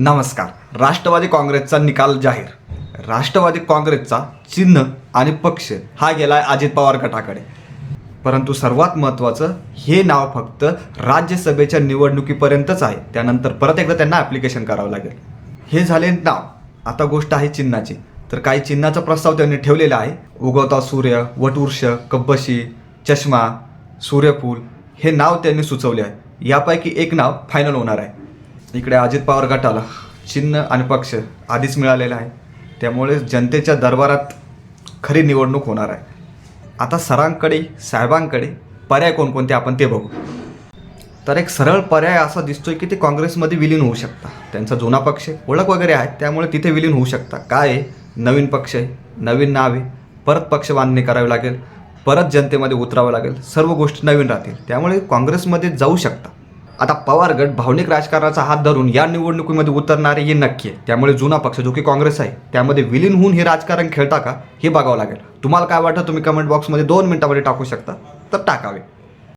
नमस्कार. राष्ट्रवादी काँग्रेसचा निकाल जाहीर. राष्ट्रवादी काँग्रेसचा चिन्ह आणि पक्ष हा गेलाय अजित पवार गटाकडे. परंतु सर्वात महत्त्वाचं हे नाव फक्त राज्यसभेच्या निवडणुकीपर्यंतच आहे. त्यानंतर परत एकदा त्यांना ॲप्लिकेशन करावं लागेल. हे झाले नाव. आता गोष्ट आहे चिन्हाची. तर काही चिन्हाचा प्रस्ताव त्यांनी ठेवलेला आहे. उगवता सूर्य वटवृक्ष कब्बशी चष्मा सूर्यफूल हे नाव त्यांनी सुचवले आहे. यापैकी एक नाव फायनल होणार आहे. इकडे अजित पवार गटाला चिन्ह आणि पक्ष आधीच मिळालेला आहे. त्यामुळे जनतेच्या दरबारात खरी निवडणूक होणार आहे. आता सरांकडे साहेबांकडे पर्याय कोणकोणते आपण ते बघू. तर एक सरळ पर्याय असा दिसतोय की ते काँग्रेसमध्ये विलीन होऊ शकता. त्यांचा जुना पक्ष ओळख वगैरे आहे त्यामुळे तिथे विलीन होऊ शकता. काय आहे? नवीन पक्ष आहे नवीन नाव आहे परत पक्ष बांधणी करावी लागेल परत जनतेमध्ये उतरावं लागेल सर्व गोष्टी नवीन राहतील. त्यामुळे काँग्रेसमध्ये जाऊ शकता. आता पवार गट भावनिक राजकारणाचा हात धरून या निवडणुकीमध्ये उतरणारे हे नक्की आहे. त्यामुळे जुना पक्ष जो की काँग्रेस आहे त्यामध्ये विलीन होऊन हे राजकारण खेळता का हे बघावं लागेल. तुम्हाला काय वाटतं तुम्ही कमेंट बॉक्समध्ये दोन मिनिटामध्ये टाकू शकता तर टाकावे.